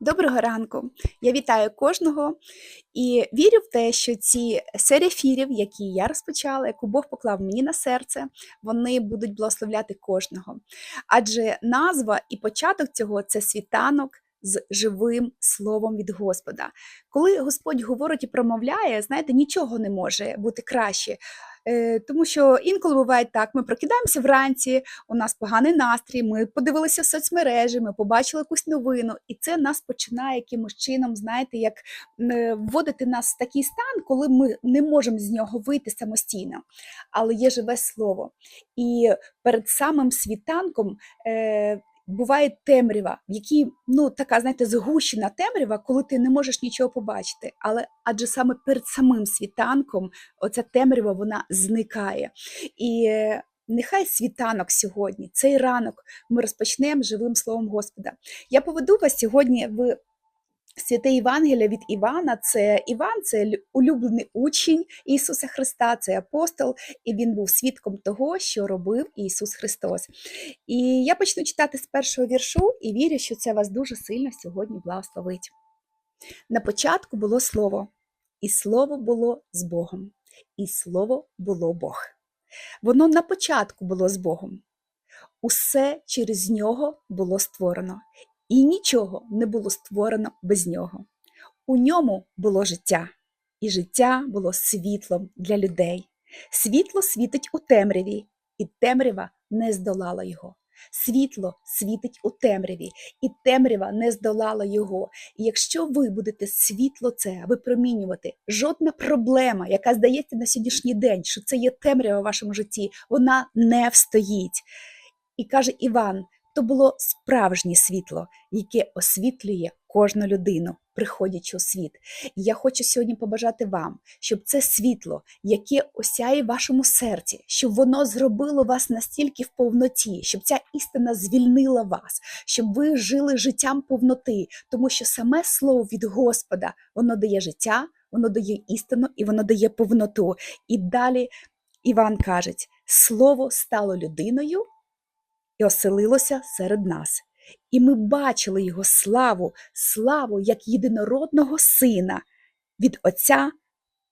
Доброго ранку! Я вітаю кожного і вірю в те, що ці серії ефірів, які я розпочала, яку Бог поклав мені на серце, вони будуть благословляти кожного. Адже назва і початок цього це світанок з живим словом від Господа. Коли Господь говорить і промовляє, знаєте, нічого не може бути краще. Е, Тому що інколи буває так: ми прокидаємося вранці, у нас поганий настрій, ми подивилися в соцмережі, ми побачили якусь новину, і це нас починає якимось чином, знаєте, як е, вводити нас в такий стан, коли ми не можемо з нього вийти самостійно. Але є живе слово. І перед самим світанком. Буває темрява, в якій ну така, знаєте, згущена темрява, коли ти не можеш нічого побачити. Але адже саме перед самим світанком оця темрява вона зникає. І е, нехай світанок сьогодні, цей ранок, ми розпочнемо живим словом Господа. Я поведу вас сьогодні в Святе Євангелія від Івана, це Іван, це улюблений учень Ісуса Христа, це апостол, і він був свідком того, що робив Ісус Христос. І я почну читати з першого віршу і вірю, що це вас дуже сильно сьогодні благословить. На початку було слово, і слово було з Богом, і слово було Бог. Воно на початку було з Богом. Усе через нього було створено, і нічого не було створено без нього. У ньому було життя, і життя було світлом для людей. Світло світить у темряві, і темрява не здолала його. Світло світить у темряві, і темрява не здолала його. І якщо ви будете світло це випромінювати, жодна проблема, яка здається на сьогоднішній день, що це є темрява в вашому житті, вона не встоїть. І каже Іван: то було справжнє світло, яке освітлює кожну людину, приходячи у світ. І я хочу сьогодні побажати вам, щоб це світло, яке осяє вашому серці, щоб воно зробило вас настільки в повноті, щоб ця істина звільнила вас, щоб ви жили життям повноти, тому що саме слово від Господа воно дає життя, воно дає істину і воно дає повноту. І далі Іван каже: слово стало людиною і оселилося серед нас. І ми бачили його славу, славу як єдинородного сина від Отця,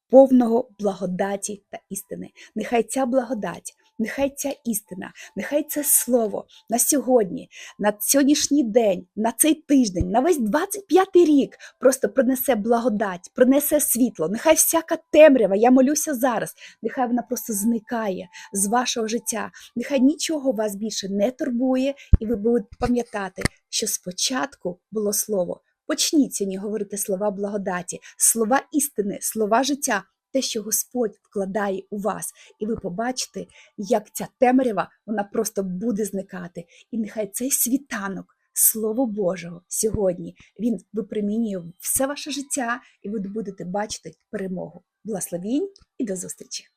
повного благодаті та істини. Нехай ця благодать, нехай ця істина, нехай це слово на сьогодні, на сьогоднішній день, на цей тиждень, на весь 25-й рік просто принесе благодать, принесе світло. Нехай всяка темрява, я молюся зараз, нехай вона просто зникає з вашого життя. Нехай нічого вас більше не турбує, і ви будете пам'ятати, що спочатку було слово. Почніть сьогодні говорити слова благодаті, слова істини, слова життя, те, що Господь вкладає у вас, і ви побачите, як ця темрява вона просто буде зникати. І нехай цей світанок, Слово Божого, сьогодні він випромінює все ваше життя, і ви будете бачити перемогу. Благословінь і до зустрічі!